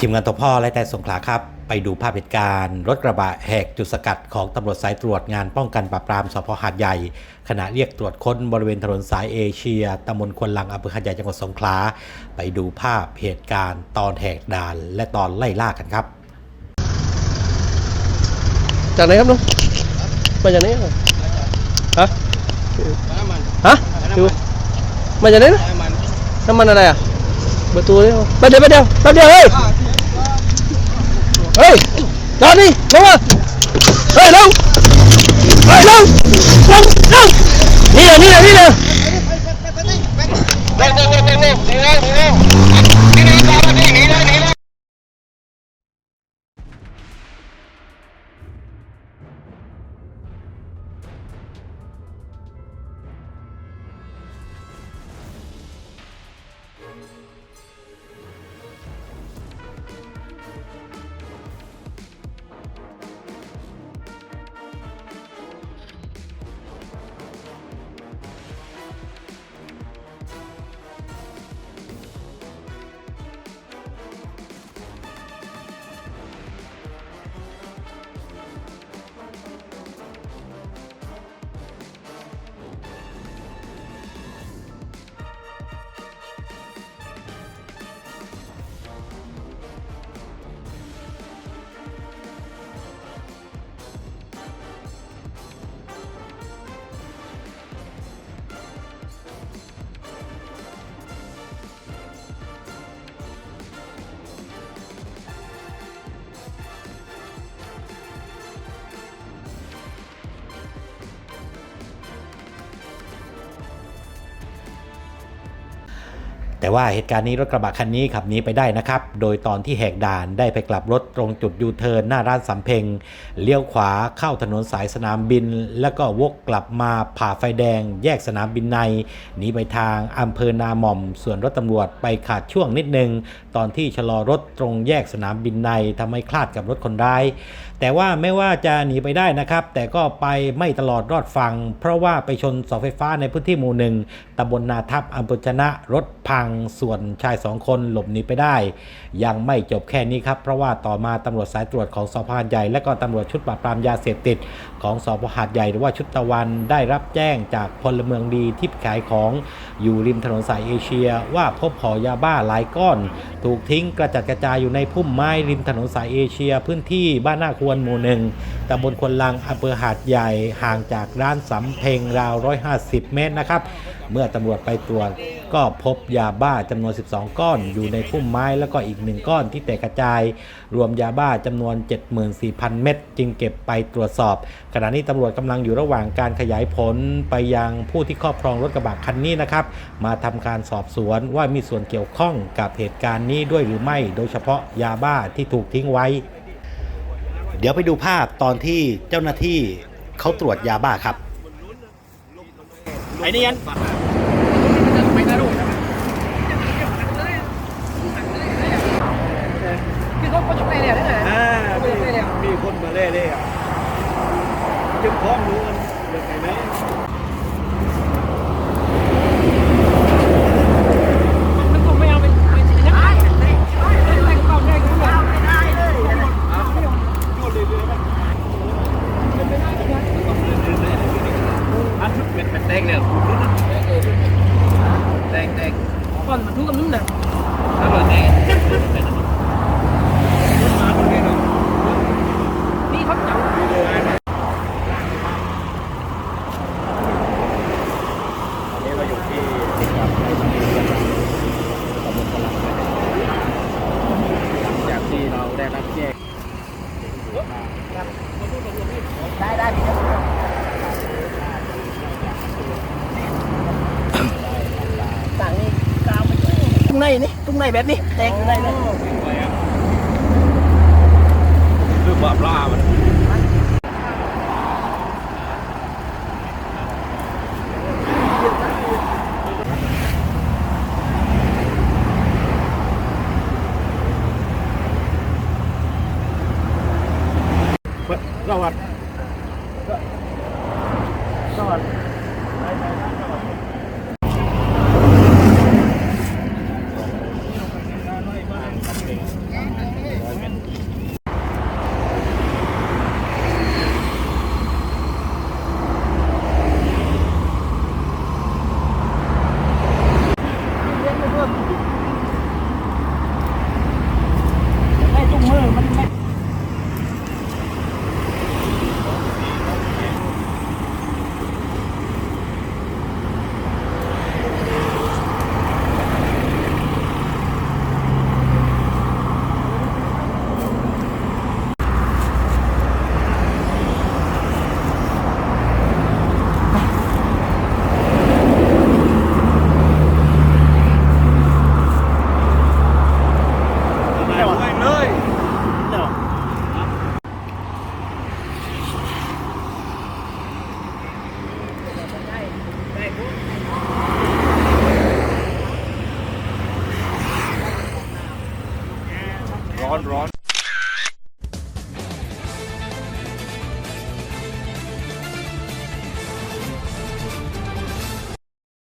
ทีมงานทพอและแต่สงขลาครับ ไปดูภาพเหตุการณ์ รถกระบะแหกจุดสกัดของตำรวจสายตรวจงานป้องกันปราบปรามสพหาดใหญ่ ขณะเรียกตรวจค้นบริเวณถนนสายเอเชียตำบลควนลังอำเภอหาดใหญ่จังหวัดสงขลาไปดูภาพเหตุการณ์ตอนแหกด่านและตอนไล่ล่ากันครับ จากไหนครับลุงมาจากไหนครับฮะน้ำมันฮะดูมาจากไหนนะน้ำมันน้ำมันอะไรอะเประตูนี่แป๊บเดียวแป๊บเดียวแป๊บเดียวเฮ้ยเฮ้ยจอดนี่ลงมาเฮ้ยลงเฮ้ย ลงลงลงนี่เลย แต่ว่าเหตุการณ์นี้รถกระบะคันนี้ขับหนีไปได้นะครับ โดยตอนที่แหกด่านได้ไปกลับรถตรงจุดยูเทิร์นหน้าร้านสำเพ็งเลี้ยวขวาเข้าถนนสายสนามบิน แล้วก็วกกลับมาผ่าไฟแดง แยกสนามบินในหนีไปทางอำเภอนาหม่อม ส่วนรถตำรวจไปขาดช่วงนิดนึง ตอนที่ชะลอรถตรงแยกสนามบินในทำให้คลาดกับรถคนร้าย แต่ว่าไม่ว่าจะหนีไปได้นะครับ แต่ก็ไปไม่ตลอดรอดฟัง เพราะว่าไปชนเสาไฟฟ้าในพื้นที่หมู่หนึ่งตำบลนาทับอำเภอชนะรถพังส่วนชายสองคนหลบหนีไปได้ ยังไม่จบแค่นี้ครับ เพราะว่าต่อมาตำรวจสายตรวจของสพหาดใหญ่ และก็ตำรวจชุดปราบปรามยาเสพติด ของสพหาดใหญ่หรือว่าชุดตะวันได้รับแจ้งจากพลเมืองดีที่ขายของอยู่ริมถนนสายเอเชีย ว่าพบห่อยาบ้าหลายก้อน ถูกทิ้งกระจัดกระจายอยู่ในพุ่มไม้ริมถนนสายเอเชีย พื้นที่บ้านนาควรหมู่หนึ่ง ตำบลควนลังอำเภอหาดใหญ่ห่างจากร้านสำเพ็งราว 150 เมตรนะครับ เมื่อตำรวจไปตรวจก็พบยาบ้าจำนวน 12 ก้อน อยู่ในพุ่มไม้แล้วก็อีกหนึ่งก้อนที่แตกกระจาย รวมยาบ้าจำนวน 74,000 เม็ดจึงเก็บไปตรวจสอบ ขณะนี้ตำรวจกำลังอยู่ระหว่างการขยายผลไปยังผู้ที่ครอบครองรถกระบะคันนี้นะครับ มาทำการสอบสวนว่ามีส่วนเกี่ยวข้องกับเหตุการณ์นี้ด้วยหรือไม่ โดยเฉพาะยาบ้าที่ถูกทิ้งไว้ เดี๋ยวไปดูภาพตอนที่เจ้าหน้าที่เขาตรวจยาบ้าครับ ไอ้นี่ยันคือเขาเขาจบได้แล้วนะอ่าเขาจบได้แล้วมีคนมาเล่เล่อะจึงพร้อมรู้กันเด็กไหนไหม มันคงไม่เอาไปไปยังไงแต่งความได้ก็ไม่ได้เลย อันเป็นเป็นแดงเนี่ยแดงแดง ก่อนมันทุกข์กับนุ่นน่ะ ถ้าเกิดแดง นี่เขาจับ นี่เราอยู่ที่ติดกับในสำนักงานตำบลพลังหลังจากที่เราได้รับแจ้ง ได้ได้ดีต่างนี่กาวไปตร งในนี่ตรงในแบบนี้แตงตรงในเลยคือบ่ปลามันสวัสดีสวัสดี ร้อนร้อน